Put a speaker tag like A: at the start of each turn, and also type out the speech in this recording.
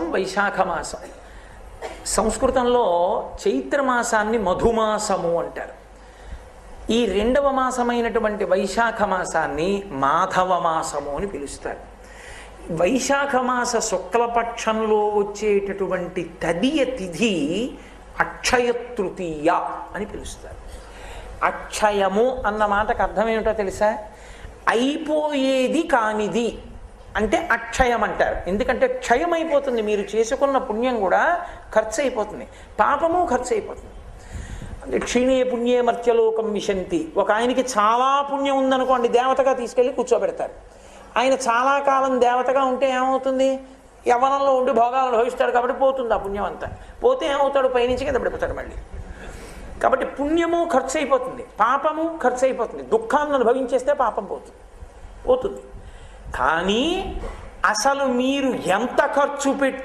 A: వైశాఖ మాసం సంస్కృతంలో చైత్రమాసాన్ని మధుమాసము అంటారు. ఈ రెండవ మాసమైనటువంటి వైశాఖ మాసాన్ని మాధవ మాసము అని పిలుస్తారు. వైశాఖ మాస శుక్లపక్షంలో వచ్చేటటువంటి తదియ తిథి అక్షయ తృతీయ అని పిలుస్తారు. అక్షయము అన్న మాటకు అర్థం ఏమిటో తెలుసా? అయిపోయేది కానిది. అంటే అక్షయం అంటారు ఎందుకంటే క్షయం అయిపోతుంది మీరు చేసుకున్న పుణ్యం కూడా ఖర్చు అయిపోతుంది పాపము ఖర్చు అయిపోతుంది అంటే క్షీణే పుణ్యే మర్త్యలోకం విశంతి. ఒక ఆయనకి చాలా పుణ్యం ఉందనుకోండి దేవతగా తీసుకెళ్ళి కూర్చోబెడతారు. ఆయన చాలా కాలం దేవతగా ఉంటే ఏమవుతుంది? యవనంలో ఉండి భోగాలు అనుభవిస్తాడు కాబట్టి పోతుంది ఆ పుణ్యం అంతా. పోతే ఏమవుతాడు? పైనుంచి కింద పడిపోతాడు మళ్ళీ. కాబట్టి పుణ్యము ఖర్చు అయిపోతుంది పాపము ఖర్చు అయిపోతుంది దుఃఖాన్ని అనుభవించేస్తే పాపం పోతుంది. పోతుంది. కానీ అసలు మీరు ఎంత ఖర్చు పెట్టు